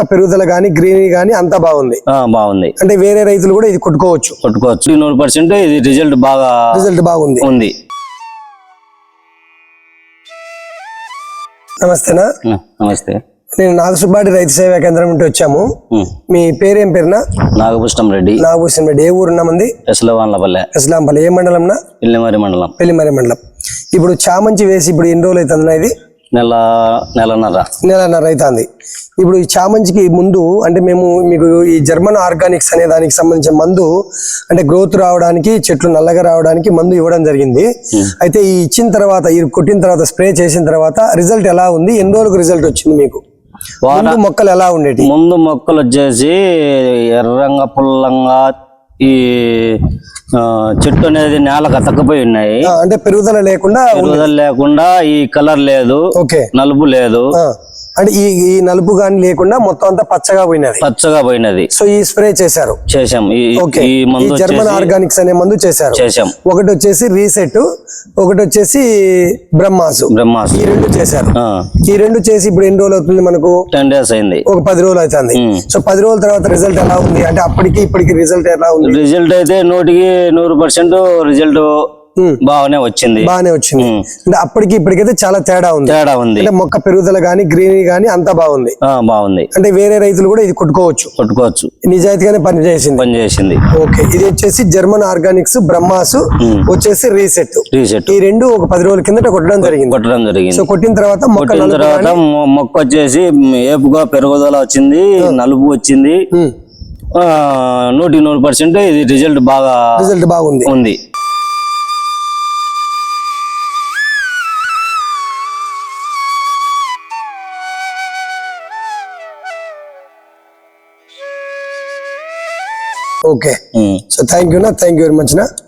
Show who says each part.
Speaker 1: పెరుగుదల గానీ గ్రీనరీ గానీ అంతా బాగుంది.
Speaker 2: బాగుంది.
Speaker 1: అంటే వేరే రైతులు కూడా ఇది కొట్టుకోవచ్చు.
Speaker 2: కొట్టుకోవచ్చు. నూరు పర్సెంట్ ఇది రిజల్ట్ బాగా
Speaker 1: రిజల్ట్ బాగుంది.
Speaker 2: ఉంది.
Speaker 1: నమస్తేనా?
Speaker 2: నమస్తే.
Speaker 1: నేను నాగసుబ్బాడి రైతు సేవా కేంద్రం నుండి వచ్చాము. మీ పేరేం పేరునా?
Speaker 2: నాగభూషణం రెడ్డి.
Speaker 1: నాగభూషణ్ రెడ్డి. ఏ ఊరున్నా మంది?
Speaker 2: ఎస్లవాన్లపల్లె.
Speaker 1: ఇస్లాంపల్లి ఏ మండలంనా?
Speaker 2: ఇల్లెమరి మండలం.
Speaker 1: పెళ్ళిమరి మండలం. ఇప్పుడు చామంచి వేసి ఇప్పుడు ఎన్ని రోజులు అవుతుందన్నా ఇది?
Speaker 2: నెల నెలన్నర.
Speaker 1: నెలన్నర అవుతుంది ఇప్పుడు ఈ చామంచికి ముందు అంటే మేము మీకు ఈ జర్మన్ ఆర్గానిక్స్ అనే దానికి సంబంధించిన మందు అంటే గ్రోత్ రావడానికి చెట్లు నల్లగా రావడానికి మందు ఇవ్వడం జరిగింది. అయితే ఈ ఇచ్చిన తర్వాత ఈ కొట్టిన తర్వాత స్ప్రే చేసిన తర్వాత రిజల్ట్ ఎలా ఉంది? ఎన్ని రోజులకు రిజల్ట్ వచ్చింది మీకు? ముందు మొక్కలు ఎలా ఉండేటి?
Speaker 2: ముందు మొక్కలు వచ్చేసి ఎర్రంగా పుల్లంగా ఈ చెట్టు అనేది నేలకు అతకపోయి ఉన్నాయి.
Speaker 1: అంటే పెరుగుదల లేకుండా
Speaker 2: పెరుగుదల లేకుండా ఈ కలర్ లేదు. నలుపు లేదు.
Speaker 1: అంటే ఈ ఈ నలుపు గాని లేకుండా మొత్తం అంతా పచ్చగా పోయినది.
Speaker 2: పచ్చగా పోయినది.
Speaker 1: సో ఈ స్ప్రే చేశారు?
Speaker 2: ఈ
Speaker 1: ఓకే.
Speaker 2: ఈ
Speaker 1: జర్మన్ ఆర్గానిక్స్ అనే మందు చేశారు.
Speaker 2: చేసాం
Speaker 1: ఒకటి వచ్చేసి రీసెట్ ఒకటి వచ్చేసి బ్రహ్మాసు.
Speaker 2: బ్రహ్మాస్.
Speaker 1: ఈ రెండు చేశారు. ఈ రెండు చేసి ఇప్పుడు ఎన్ని రోజులు అవుతుంది మనకు?
Speaker 2: టెన్ డేస్ అయింది.
Speaker 1: ఒక పది రోజులు అవుతుంది. సో పది రోజుల తర్వాత రిజల్ట్ ఎలా ఉంది? అంటే అప్పటికి ఇప్పటికి రిజల్ట్ ఎలా ఉంది?
Speaker 2: రిజల్ట్ అయితే నూటికి నూరు పర్సెంట్ రిజల్ట్. బాగానే వచ్చింది.
Speaker 1: బాగానే వచ్చింది. అంటే అప్పటికి ఇప్పటికైతే చాలా తేడా ఉంది.
Speaker 2: తేడా ఉంది.
Speaker 1: అంటే మొక్క పెరుగుదల గానీ గ్రీనరీ గానీ అంతా బాగుంది.
Speaker 2: ఆ, బాగుంది.
Speaker 1: అంటే వేరే రైతులు కూడా ఇది కొట్టుకోవచ్చు.
Speaker 2: కొట్టుకోవచ్చు.
Speaker 1: నిజాయితీగానే పనిచేసింది.
Speaker 2: పని చేసింది.
Speaker 1: ఓకే. ఇది వచ్చేసి జర్మన్ ఆర్గానిక్స్ బ్రహ్మాసు. వచ్చేసి రీసెట్.
Speaker 2: రీసెట్.
Speaker 1: ఈ రెండు ఒక పది రోజుల కిందట కొట్టడం జరిగింది.
Speaker 2: కొట్టడం జరిగింది.
Speaker 1: సో కొట్టిన తర్వాత మొక్క
Speaker 2: తర్వాత మొక్క వచ్చేసి ఏపుగా పెరుగుదల వచ్చింది నలుపు వచ్చింది. నూటికి నూరు పర్సెంట్ ఇది రిజల్ట్ బాగా
Speaker 1: రిజల్ట్ బాగుంది.
Speaker 2: ఉంది.
Speaker 1: Okay
Speaker 2: um.
Speaker 1: So thank you నా థ్యాంక్ యూ వెరీ మచ్ నా